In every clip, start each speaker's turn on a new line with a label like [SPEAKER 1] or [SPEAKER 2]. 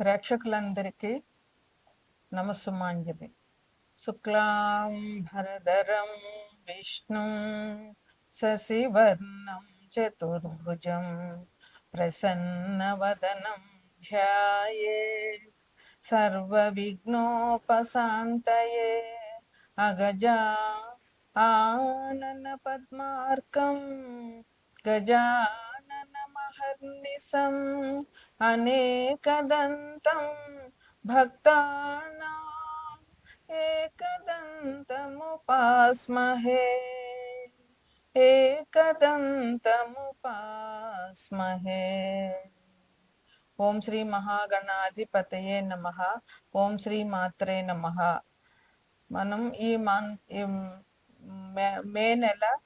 [SPEAKER 1] ప్రేక్షకులందరికీ నమస్సుమాంజలి. శుక్లాంభరధరం విష్ణు శశివర్ణం చతుర్భుజం ప్రసన్నవదనం ధ్యాయే. సర్వవిఘ్నోపశాంతయే. అగజా ఆనన పద్మార్కం. గజానన మహర్నిశం. అనేకదంతం భక్తానాం ఏకదంతముపాస్మహే ఏకదంతముపాస్మహే. ఓం శ్రీ మహాగణాధిపతయే నమ. ఓం శ్రీ మాత్రే నమ. మనం ఈ మన్ మే- మే నెల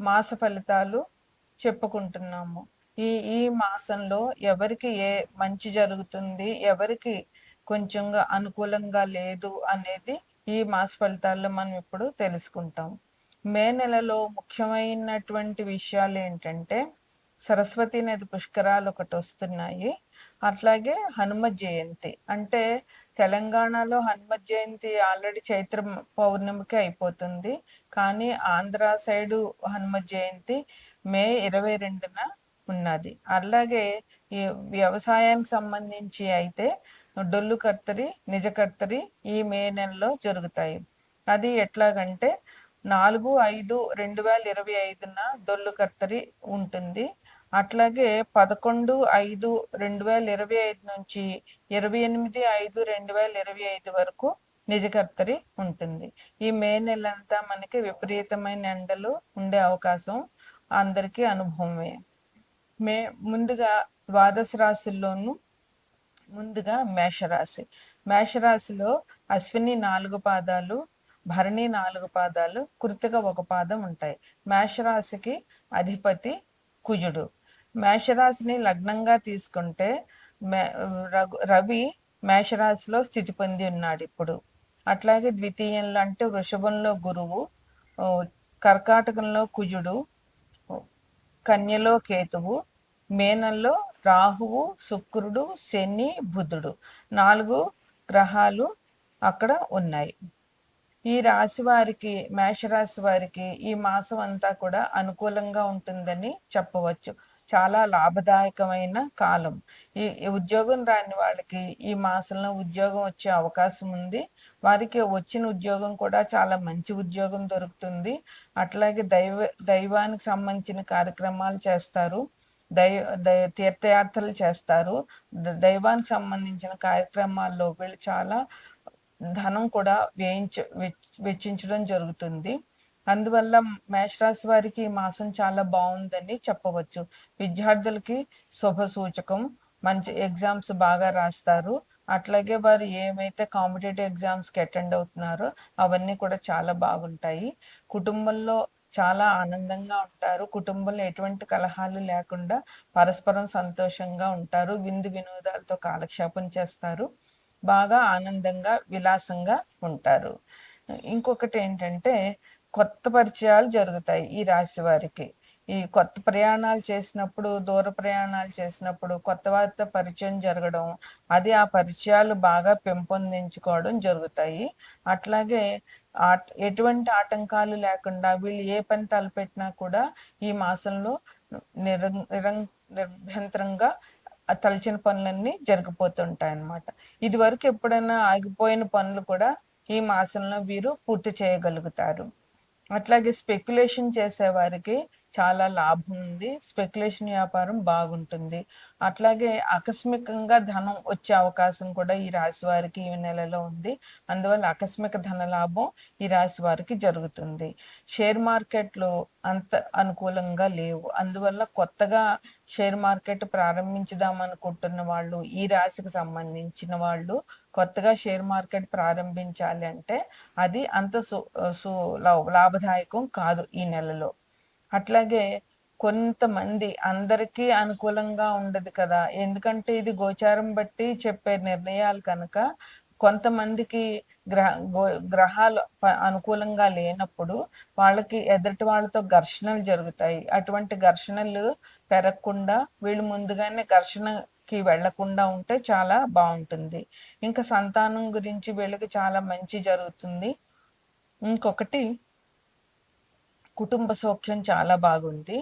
[SPEAKER 1] మాస ఫలితాలు చెప్పుకుంటున్నాము. ఈ ఈ మాసంలో ఎవరికి ఏ మంచి జరుగుతుంది ఎవరికి కొంచెంగా అనుకూలంగా లేదు అనేది ఈ మాస ఫలితాల్లో మనం ఇప్పుడు తెలుసుకుంటాం. మే నెలలో ముఖ్యమైనటువంటి విషయాలు ఏంటంటే సరస్వతి నది పుష్కరాలు ఒకటి వస్తున్నాయి. అట్లాగే హనుమ జయంతి. అంటే తెలంగాణలో హనుమ జయంతి ఆల్రెడీ చైత్ర పౌర్ణమికి అయిపోతుంది. కానీ ఆంధ్ర సైడు హనుమ జయంతి మే ఇరవై రెండున ఉన్నది. అలాగే ఈ వ్యవసాయానికి సంబంధించి అయితే డొల్లు కర్తరి నిజ కర్తరి ఈ మే నెలలో జరుగుతాయి. అది ఎట్లాగంటే నాలుగు ఐదు రెండు వేల ఇరవై ఐదున డొల్లు కర్తరి ఉంటుంది. అట్లాగే పదకొండు ఐదు రెండు వేల ఇరవై ఐదు నుంచి ఇరవై ఎనిమిది ఐదు రెండు వేల ఇరవై ఐదు వరకు నిజకర్తరి ఉంటుంది. ఈ మే నెలంతా మనకి విపరీతమైన ఎండలు ఉండే అవకాశం అందరికీ అనుభవమే. మే ముందుగా ద్వాదశ రాశుల్లోనూ ముందుగా మేషరాశి. మేషరాశిలో అశ్విని నాలుగు పాదాలు భరణి నాలుగు పాదాలు కృతిక ఒక పాదం ఉంటాయి. మేషరాశికి అధిపతి కుజుడు. మేషరాశిని లగ్నంగా తీసుకుంటే మే- రఘు- రవి మేషరాశిలో స్థితి పొంది ఉన్నాడు ఇప్పుడు. అట్లాగే ద్వితీయంలో అంటే వృషభంలో గురువు కర్కాటకంలో కుజుడు కన్యలో కేతువు మేనంలో రాహువు శుక్రుడు శని బుధుడు. నాలుగు గ్రహాలు అక్కడ ఉన్నాయి. ఈ రాశి వారికి మేషరాశి వారికి ఈ మాసం అంతా కూడా అనుకూలంగా ఉంటుందని చెప్పవచ్చు. చాలా లాభదాయకమైన కాలం. ఈ ఈ ఉద్యోగం రాని వాళ్ళకి ఈ మాసంలో ఉద్యోగం వచ్చే అవకాశం ఉంది. వారికి వచ్చిన ఉద్యోగం కూడా చాలా మంచి ఉద్యోగం దొరుకుతుంది. అట్లాగే దైవ దైవానికి సంబంధించిన కార్యక్రమాలు చేస్తారు. దైవ దై తీర్థయాత్రలు చేస్తారు. ద- దైవానికి సంబంధించిన కార్యక్రమాల్లో వీళ్ళు చాలా ధనం కూడా వేయించ వెచ్- వెచ్చించడం జరుగుతుంది. అందువల్ల మేషరాశి వారికి ఈ మాసం చాలా బాగుందని చెప్పవచ్చు. విద్యార్థులకి శుభ సూచకం. మంచి ఎగ్జామ్స్ బాగా రాస్తారు. అట్లాగే వారు ఏమైతే కాంపిటేటివ్ ఎగ్జామ్స్కి అటెండ్ అవుతున్నారో అవన్నీ కూడా చాలా బాగుంటాయి. కుటుంబంలో చాలా ఆనందంగా ఉంటారు. కుటుంబంలో ఎటువంటి కలహాలు లేకుండా పరస్పరం సంతోషంగా ఉంటారు. విందు వినోదాలతో కాలక్షేపం చేస్తారు. బాగా ఆనందంగా విలాసంగా ఉంటారు. ఇంకొకటి ఏంటంటే కొత్త పరిచయాలు జరుగుతాయి ఈ రాశి వారికి. ఈ కొత్త ప్రయాణాలు చేసినప్పుడు దూర ప్రయాణాలు చేసినప్పుడు కొత్త వారితో పరిచయం జరగడం అది ఆ పరిచయాలు బాగా పెంపొందించుకోవడం జరుగుతాయి. అట్లాగే ఎటువంటి ఆటంకాలు లేకుండా వీళ్ళు ఏ పని తలపెట్టినా కూడా ఈ మాసంలో నిరం నిరం నిర్భ్యంతరంగా తలచిన పనులన్నీ జరిగిపోతుంటాయి అన్నమాట ఇది వరకు ఎప్పుడైనా ఆగిపోయిన పనులు కూడా ఈ మాసంలో వీరు పూర్తి చేయగలుగుతారు. అట్లాగే స్పెక్యులేషన్ చేసేవారికి చాలా లాభం ఉంది. స్పెక్యులేషన్ వ్యాపారం బాగుంటుంది. అట్లాగే ఆకస్మికంగా ధనం వచ్చే అవకాశం కూడా ఈ రాశి వారికి ఈ నెలలో ఉంది. అందువల్ల ఆకస్మిక ధన లాభం ఈ రాశి వారికి జరుగుతుంది. షేర్ మార్కెట్లు అంత అనుకూలంగా లేవు. అందువల్ల కొత్తగా షేర్ మార్కెట్ ప్రారంభించుదాం అనుకుంటున్న వాళ్ళు ఈ రాశికి సంబంధించిన వాళ్ళు కొత్తగా షేర్ మార్కెట్ ప్రారంభించాలి అంటే అది అంత సు లా- లాభదాయకం కాదు ఈ నెలలో. అట్లాగే కొంతమంది అందరికీ అనుకూలంగా ఉండదు కదా. ఎందుకంటే ఇది గోచారం బట్టి చెప్పే నిర్ణయాలు కనుక కొంతమందికి గ్రహ గో- గ్రహాలు అనుకూలంగా లేనప్పుడు వాళ్ళకి ఎదుటి వాళ్ళతో ఘర్షణలు జరుగుతాయి. అటువంటి ఘర్షణలు పెరగకుండా వీళ్ళు ముందుగానే ఘర్షణ కి వెళ్ళకుండా ఉంటే చాలా బాగుంటుంది. ఇంకా సంతానం గురించి వీళ్ళకి చాలా మంచి జరుగుతుంది. ఇంకొకటి కుటుంబ సౌఖ్యం చాలా బాగుంది.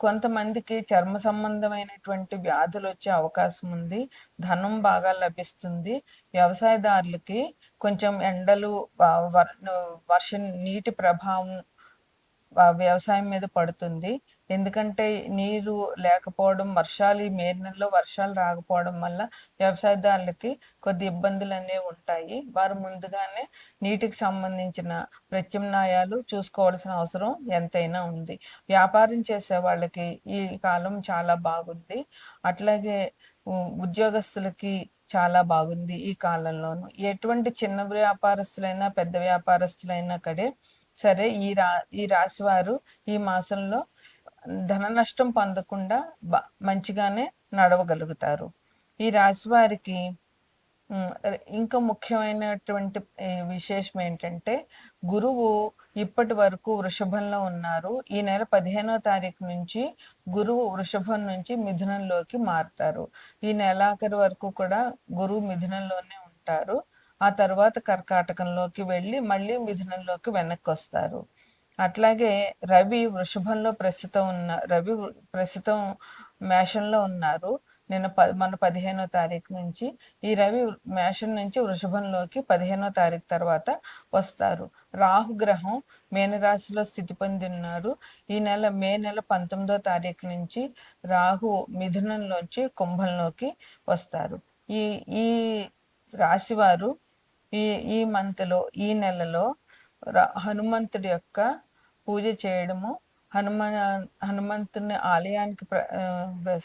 [SPEAKER 1] కొంతమందికి చర్మ సంబంధమైనటువంటి వ్యాధులు వచ్చే అవకాశం ఉంది. ధనం బాగా లభిస్తుంది. వ్యవసాయదారులకి కొంచెం ఎండలు వర్షం నీటి ప్రభావం వ్యవసాయం మీద పడుతుంది. ఎందుకంటే నీరు లేకపోవడం వర్షాలు ఈ మే నెలలో వర్షాలు రాకపోవడం వల్ల వ్యవసాయదారులకి కొద్ది ఇబ్బందులు అనేవి ఉంటాయి. వారు ముందుగానే నీటికి సంబంధించిన ప్రత్యామ్నాయాలు చూసుకోవాల్సిన అవసరం ఎంతైనా ఉంది. వ్యాపారం చేసే వాళ్ళకి ఈ కాలం చాలా బాగుంది. అట్లాగే ఉద్యోగస్తులకి చాలా బాగుంది ఈ కాలంలోను. ఎటువంటి చిన్న వ్యాపారస్తులైనా పెద్ద వ్యాపారస్తులైనా కడే సరే ఈ రా ఈ రాశి వారు ఈ మాసంలో ధన నష్టం పొందకుండా మంచిగానే నడవగలుగుతారు. ఈ రాశి వారికి ఇంకా ముఖ్యమైనటువంటి విశేషం ఏంటంటే గురువు ఇప్పటి వరకు వృషభంలో ఉన్నారు. ఈ నెల పదిహేనో తారీఖు నుంచి గురువు వృషభం నుంచి మిథునంలోకి మారుతారు. ఈ నెలాఖరు వరకు కూడా గురువు మిథునంలోనే ఉంటారు. ఆ తర్వాత కర్కాటకంలోకి వెళ్ళి మళ్ళీ మిథునంలోకి వెనక్కి వస్తారు అట్లాగే రవి వృషభంలో ప్రస్తుతం ఉన్న రవి ప్రస్తుతం మేషంలో ఉన్నారు. నిన్న ప మన పదిహేనో తారీఖు నుంచి. ఈ రవి మేషం నుంచి వృషభంలోకి పదిహేనో తారీఖు తర్వాత వస్తారు. రాహుగ్రహం మేనరాశిలో స్థితి పొంది ఉన్నారు ఈ నెల మే నెల పంతొమ్మిదో తారీఖు నుంచి రాహు మిథునంలోంచి కుంభంలోకి వస్తారు. ఈ ఈ రాశివారు ఈ ఈ మంత్లో ఈ నెలలో హనుమంతుడి యొక్క పూజ చేయడము హనుమ హనుమంతుని ఆలయానికి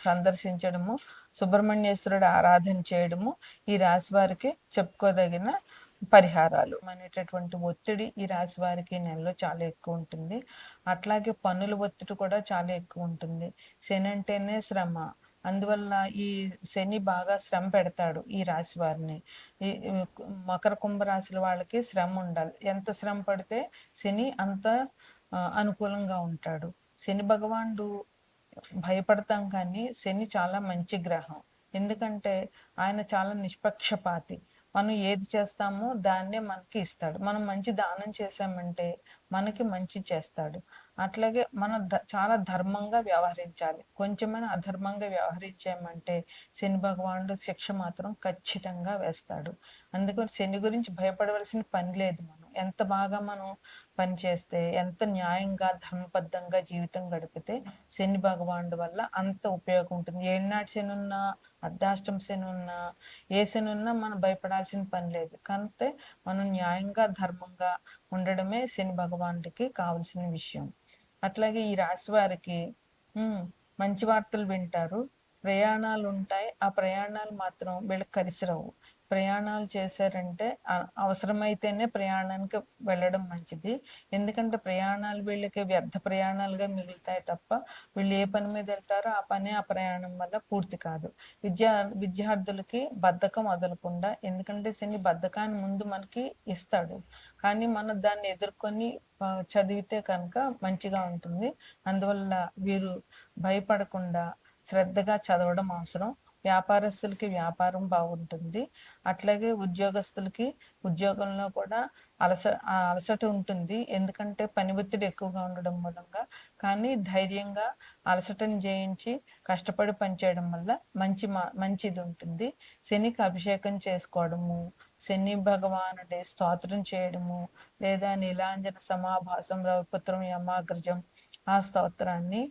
[SPEAKER 1] సందర్శించడము సుబ్రహ్మణ్యేశ్వరుడు ఆరాధన చేయడము ఈ రాశి వారికి చెప్పుకోదగిన పరిహారాలు. అనేటటువంటి ఒత్తిడి ఈ రాశి వారికి నెలలో చాలా ఎక్కువ ఉంటుంది. అట్లాగే పన్నుల ఒత్తిడి కూడా చాలా ఎక్కువ ఉంటుంది. శని అంటేనే శ్రమ అందువల్ల ఈ శని బాగా శ్రమ పెడతాడు ఈ రాశి వారిని. ఈ మకర కుంభరాశుల వాళ్ళకి శ్రమ ఉండాలి. ఎంత శ్రమ పడితే శని అంత అనుకూలంగా ఉంటాడు. శని భగవానుడు భయపడతాం కానీ శని చాలా మంచి గ్రహం. ఎందుకంటే ఆయన చాలా నిష్పక్షపాతి. మనం ఏది చేస్తామో దాన్నే మనకి ఇస్తాడు. మనం మంచి దానం చేసామంటే మనకి మంచి చేస్తాడు. అట్లాగే మనం చాలా ధర్మంగా వ్యవహరించాలి. కొంచెమైనా అధర్మంగా వ్యవహరించామంటే శని భగవానుడు శిక్ష మాత్రం ఖచ్చితంగా వేస్తాడు. అందుకని శని గురించి భయపడవలసిన పని లేదు మనం. ఎంత బాగా మనం పని చేస్తే ఎంత న్యాయంగా ధర్మబద్ధంగా జీవితం గడిపితే శని భగవానుడు వల్ల అంత ఉపయోగం ఉంటుంది. ఏనాడు శని ఉన్నా అర్ధాష్టం శని ఉన్నా ఏ శని ఉన్నా మనం భయపడాల్సిన పని లేదు. కాకపోతే మనం న్యాయంగా ధర్మంగా ఉండడమే శని భగవానుడికి కావలసిన విషయం. అట్లాగే ఈ రాశి వారికి మంచి వార్తలు వింటారు. ప్రయాణాలు ఉంటాయి ఆ ప్రయాణాలు మాత్రం వీళ్ళకి కలిసి రావు ప్రయాణాలు చేశారంటే అవసరమైతేనే ప్రయాణానికి వెళ్ళడం మంచిది. ఎందుకంటే ప్రయాణాలు వీళ్ళకి వ్యర్థ ప్రయాణాలుగా మిగులుతాయి తప్ప వీళ్ళు ఏ పని మీద వెళ్తారో ఆ పని ఆ ప్రయాణం వల్ల పూర్తి కాదు. విద్యా విద్యార్థులకి బద్ధకం వదలకుండా ఎందుకంటే శని బద్ధకాన్ని ముందు మనకి ఇస్తాడు. కానీ మనం దాన్ని ఎదుర్కొని చదివితే కనుక మంచిగా ఉంటుంది. అందువల్ల వీరు భయపడకుండా శ్రద్ధగా చదవడం అవసరం. వ్యాపారస్తులకి వ్యాపారం బాగుంటుంది. అట్లాగే ఉద్యోగస్తులకి ఉద్యోగంలో కూడా అలస అలసట ఉంటుంది. ఎందుకంటే పని ఒత్తిడి ఎక్కువగా ఉండడం మూలంగా. కానీ ధైర్యంగా అలసటని జయించి కష్టపడి పనిచేయడం వల్ల మంచి మంచిది ఉంటుంది. శనికి అభిషేకం చేసుకోవడము శని భగవానుడి స్తోత్రం చేయడము లేదా నీలాంజన సమాభాసం రవిపుత్రం యమాగ్రజం ఆ స్తోత్రాన్ని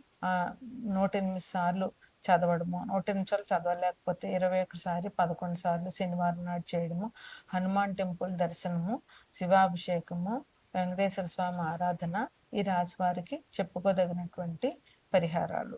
[SPEAKER 1] నూట ఎనిమిది సార్లు చదవడము. నూట నిమిషాలు చదవలేకపోతే ఇరవై ఒకసారి పదకొండు సార్లు శనివారం నాడు చేయడము. హనుమాన్ టెంపుల్ దర్శనము శివాభిషేకము వెంకటేశ్వర స్వామి ఆరాధన ఈ రాశి వారికి చెప్పుకోదగినటువంటి పరిహారాలు.